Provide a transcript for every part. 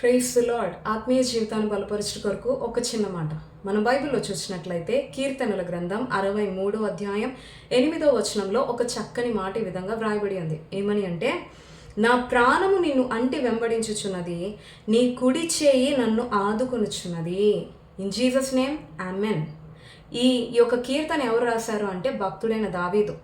Praise lord ఆత్మీయ జీవితాన్ని బలపరచడం కొరకు ఒక చిన్న మాట. మన బైబిల్లో చూసినట్లయితే కీర్తనల గ్రంథం అరవై మూడో అధ్యాయం ఎనిమిదో వచనంలో ఒక చక్కని మాట ఈ విధంగా వ్రాయబడి ఉంది. ఏమని అంటే నా ప్రాణము నిన్ను అంటి వెంబడించుచున్నది నీ కుడి చేయి నన్ను ఆదుకొనుచున్నది. ఇన్ జీసస్ నేమ్ ఆమెన్ ఈ ఈ యొక్క కీర్తన ఎవరు రాశారు అంటే భక్తుడైన దావీదు.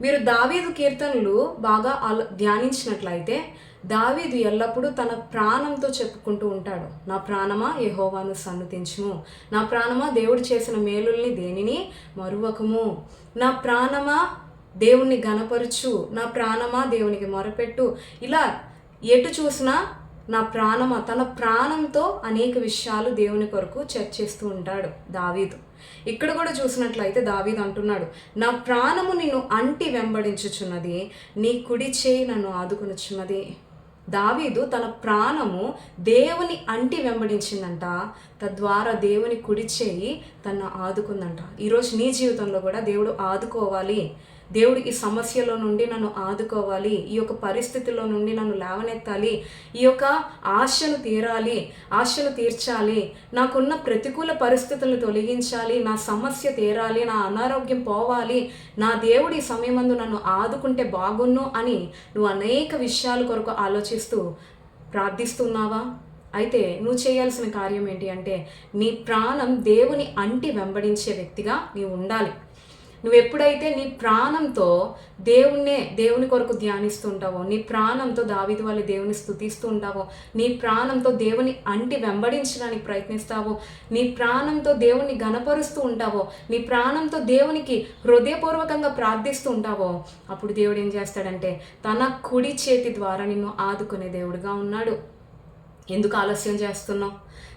మీరు దావీదు కీర్తనలు బాగా ఆలో ధ్యానించినట్లయితే దావీదు ఎల్లప్పుడూ తన ప్రాణంతో చెప్పుకుంటూ ఉంటాడు. నా ప్రాణమా యహోవాను సన్నతించుము. నా ప్రాణమా దేవుడు చేసిన మేలుల్ని దేనిని? మరువకము. నా ప్రాణమా దేవుణ్ణి గనపరచు నా ప్రాణమా దేవునికి మొరపెట్టు. ఇలా ఎటు చూసినా నా ప్రాణం తన ప్రాణంతో అనేక విషయాలు దేవుని కొరకు చర్చిస్తూ ఉంటాడు దావీదు. ఇక్కడ కూడా చూసినట్లయితే దావీదు అంటున్నాడు నా ప్రాణము నిన్ను అంటి వెంబడించుచున్నది నీ కుడి చేయి నన్ను ఆదుకునుచున్నది. దావీదు తన ప్రాణము దేవుని అంటి వెంబడించిందంట తద్వారా దేవుని కుడి చేయి తన ఆదుకుందంట. ఈరోజు నీ జీవితంలో కూడా దేవుడు ఆదుకోవాలి. దేవుడు ఈ సమస్యలో నుండి నన్ను ఆదుకోవాలి ఈ యొక్క పరిస్థితిలో నుండి నన్ను లేవనెత్తాలి ఈ యొక్క ఆశలు తీరాలి ఆశలు తీర్చాలి నాకున్న ప్రతికూల పరిస్థితులను తొలగించాలి నా సమస్య తీరాలి నా అనారోగ్యం పోవాలి నా దేవుడు ఈ సమయమందు నన్ను ఆదుకుంటే బాగున్ను అని నువ్వు అనేక విషయాల కొరకు ఆలోచిస్తూ ప్రార్థిస్తున్నావా? అయితే నువ్వు చేయాల్సిన కార్యం ఏంటి అంటే నీ ప్రాణం దేవుని అంటి వెంబడించే వ్యక్తిగా నీవు ఉండాలి. నువ్వు ఎప్పుడైతే నీ ప్రాణంతో దేవుణ్ణే దేవుని కొరకు ధ్యానిస్తుంటావో నీ ప్రాణంతో దావిది వాళ్ళ దేవుని స్థుతిస్తూ ఉంటావో నీ ప్రాణంతో దేవుని అంటి వెంబడించడానికి ప్రయత్నిస్తావో నీ ప్రాణంతో దేవుని గనపరుస్తూ ఉంటావో నీ ప్రాణంతో దేవునికి హృదయపూర్వకంగా ప్రార్థిస్తూ ఉంటావో అప్పుడు దేవుడు ఏం చేస్తాడంటే తన కుడి చేతి ద్వారా నిన్ను ఆదుకునే దేవుడుగా ఉన్నాడు. ఎందుకు ఆలస్యం చేస్తున్నావు?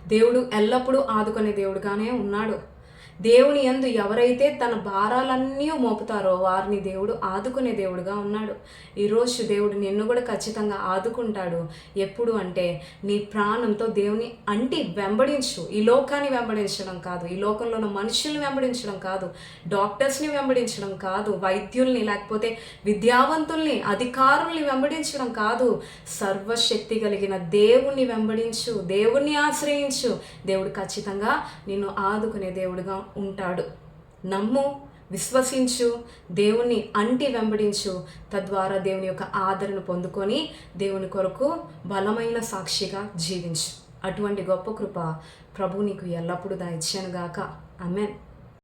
దేవుడు ఎల్లప్పుడూ ఆదుకునే దేవుడుగానే ఉన్నాడు. దేవుని యందు ఎవరైతే తన భారాలన్నీ మోపుతారో వారిని దేవుడు ఆదుకునే దేవుడుగా ఉన్నాడు. ఈరోజు దేవుడు నిన్ను కూడా ఖచ్చితంగా ఆదుకుంటాడు. ఎప్పుడు అంటే నీ ప్రాణంతో దేవుని అంటి వెంబడించు. ఈ లోకాన్ని వెంబడించడం కాదు. ఈ లోకంలో ఉన్న మనుషుల్ని వెంబడించడం కాదు. డాక్టర్స్ని వెంబడించడం కాదు. వైద్యుల్ని లేకపోతే విద్యావంతుల్ని అధికారుల్ని వెంబడించడం కాదు. సర్వశక్తి కలిగిన దేవుణ్ణి వెంబడించు. దేవుణ్ణి ఆశ్రయించు. దేవుడు ఖచ్చితంగా నిన్ను ఆదుకునే దేవుడుగా ఉంటాడు. నమ్ము విశ్వసించు దేవుణ్ణి అంటి వెంబడించు. తద్వారా దేవుని యొక్క ఆదరణ పొందుకొని దేవుని కొరకు బలమైన సాక్షిగా జీవించు. అటువంటి గొప్ప కృప ప్రభు నీకు ఎల్లప్పుడూ దాయిచ్చానుగాక అమెన్